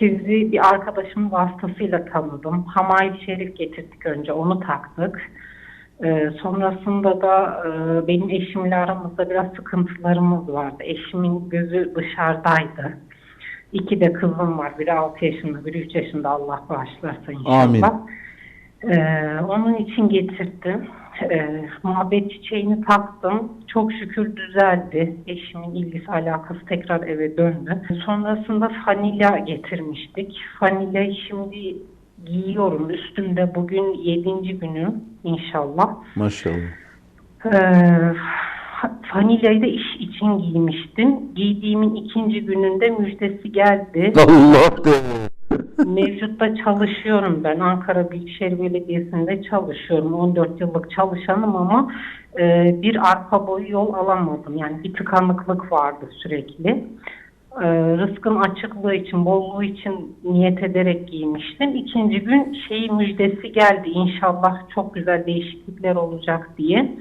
Sizi bir arkadaşımın vasıtasıyla tanıdım. Hamayı Şerif getirdik önce onu taktık. Ee, sonrasında da e, benim eşimle aramızda biraz sıkıntılarımız vardı. Eşimin gözü dışarıdaydı. İki de kızım var. Biri 6 yaşında, biri 3 yaşında Allah bağışlarsa inşallah. Amin. Ee, onun için getirdim. Ee, muhabbet çiçeğini taktım. Çok şükür düzeldi. Eşimin ilgisi alakası tekrar eve döndü. Sonrasında fanilya getirmiştik. Fanilyayı şimdi giyiyorum. Üstümde bugün 7. günüm inşallah. Maşallah. Ee, fanilyayı da iş için giymiştim. Giydiğimin ikinci gününde müjdesi geldi. Allah de. Mevcutta çalışıyorum ben. Ankara Büyükşehir Belediyesi'nde çalışıyorum. 14 yıllık çalışanım ama e, bir arpa boyu yol alamadım. Yani bir tıkanıklık vardı sürekli. E, rızkın açıklığı için, bolluğu için niyet ederek giymiştim. İkinci gün şeyi müjdesi geldi. İnşallah çok güzel değişiklikler olacak diye.